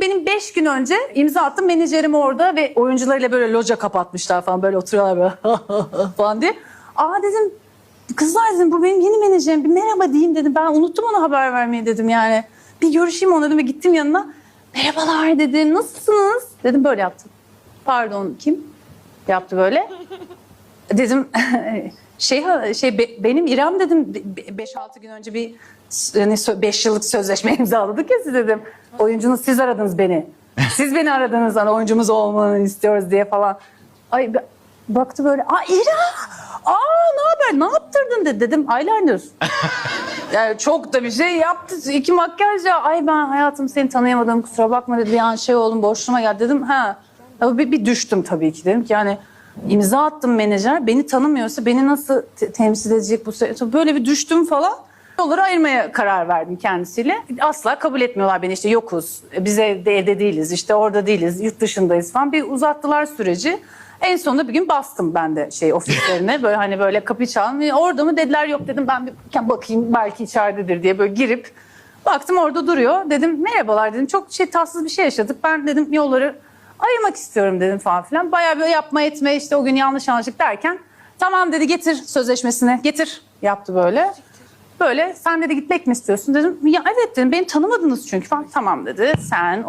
Benim 5 gün önce imza attım menajerim orada ve oyuncularıyla böyle loca kapatmışlar falan böyle oturuyorlar böyle falan diye. Aa dedim kızlar dedim bu benim yeni menajerim bir merhaba diyeyim dedim. Ben unuttum ona haber vermeyi dedim yani. Bir görüşeyim ona dedim ve gittim yanına. Merhabalar dedim nasılsınız? Dedim böyle yaptım. Pardon kim? Yaptı böyle. Dedim şey şey be- benim İrem dedim 5-6 gün önce bir hani 5 yıllık sözleşme imzaladık ya siz dedim. Oyuncunuz siz aradınız beni. Siz beni aradınız hani oyuncumuz olmanı istiyoruz diye falan. Ay baktı böyle. Aa İrem. Aa ne haber? Ne yaptırdın dedi. Dedim eyeliner. Yani çok da bir şey yaptı. İki makyaj ya. Ay ben hayatım seni tanıyamadım kusura bakma dedi. Bir an şey oldum boşluğuma geldi dedim. Ha. Bir, bir düştüm tabii ki dedim ki yani imza attım menajer. Beni tanımıyorsa beni nasıl te- temsil edecek bu süreç? Böyle bir düştüm falan. Yolları ayırmaya karar verdim kendisiyle. Asla kabul etmiyorlar beni işte yokuz. Biz evde, evde değiliz işte orada değiliz yurt dışındayız falan. Bir uzattılar süreci. En sonunda bir gün bastım ben de şey ofislerine böyle hani böyle kapı çaldım. "E, Orada mı dediler yok dedim ben bir bakayım belki içeridedir diye böyle girip baktım orada duruyor. Dedim merhabalar dedim çok şey tatsız bir şey yaşadık. Ben dedim yolları ayırmak istiyorum dedim falan filan. Bayağı böyle yapma etme işte o gün yanlış anlaştık derken tamam dedi getir sözleşmesini getir yaptı böyle. Böyle sen dedi gitmek mi istiyorsun dedim. Ya evet dedim beni tanımadınız çünkü falan. Tamam dedi sen